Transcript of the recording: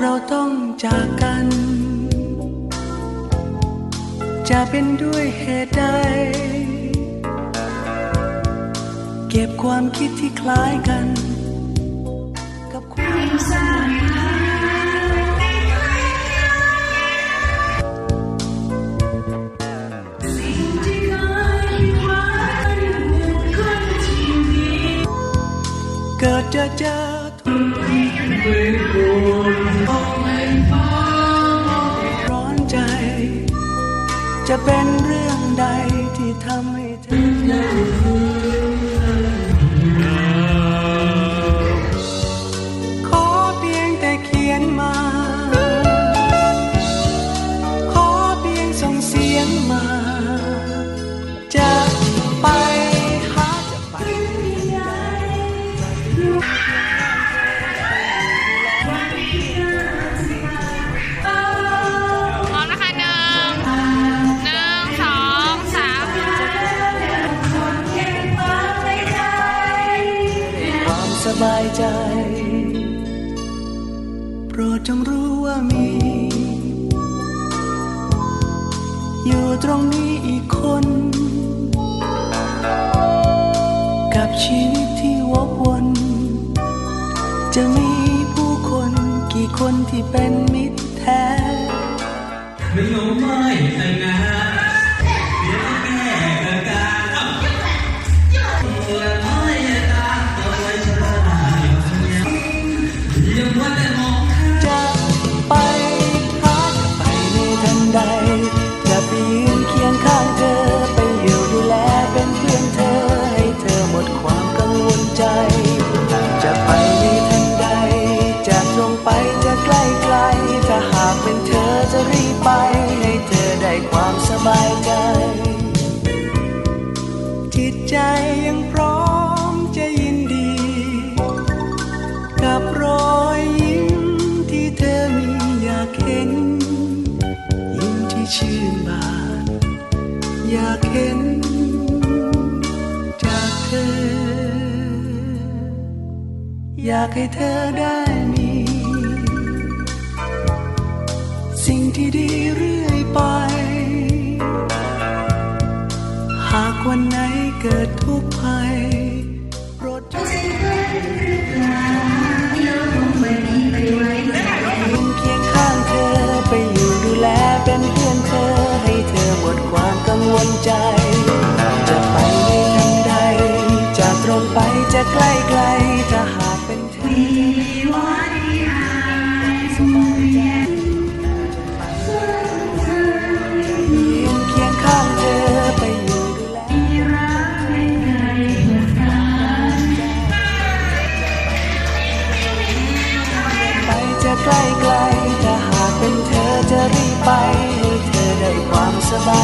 เราต้องจากกัน จะเป็นด้วยเหตุใด เก็บความคิดที่คล้ายกัน กับความเกิดเจอเจอทุก ร้อนใจ จะเป็นเรื่องใดที่ทำให้เธอ บายใจ โปรดจงรู้ว่ามี อยู่ตรงนี้อีกคน กับชีวิตที่วกวน จะมีผู้คนกี่คนที่เป็นมิตรแท้ ไม่ยอมไม่แต่งงาน ถ้าหากเป็นเธอจะรีบไป ให้เธอได้ความสบายใจ จิตใจยังพร้อมจะยินดี กับรอยยิ้มที่เธอมีอยากเห็น ยิ้มที่ชื่นบาน อยากเห็นจากเธอ อยากให้เธอได้มี สิ่งที่ดีเรื่อยไป หากวันไหนเกิดทุกข์ภัยโปรดจงยืนเคียงข้างเธอไปอยู่ดูแลเป็นเพื่อนเธอให้เธอหมดความกังวลใจ จะไปในทันใดจะตรงไปจะใกล้ไกลถ้าหากเป็นเธอ ไกลแต่หากเป็นเธอจะรีบไปให้เธอได้ความสบาย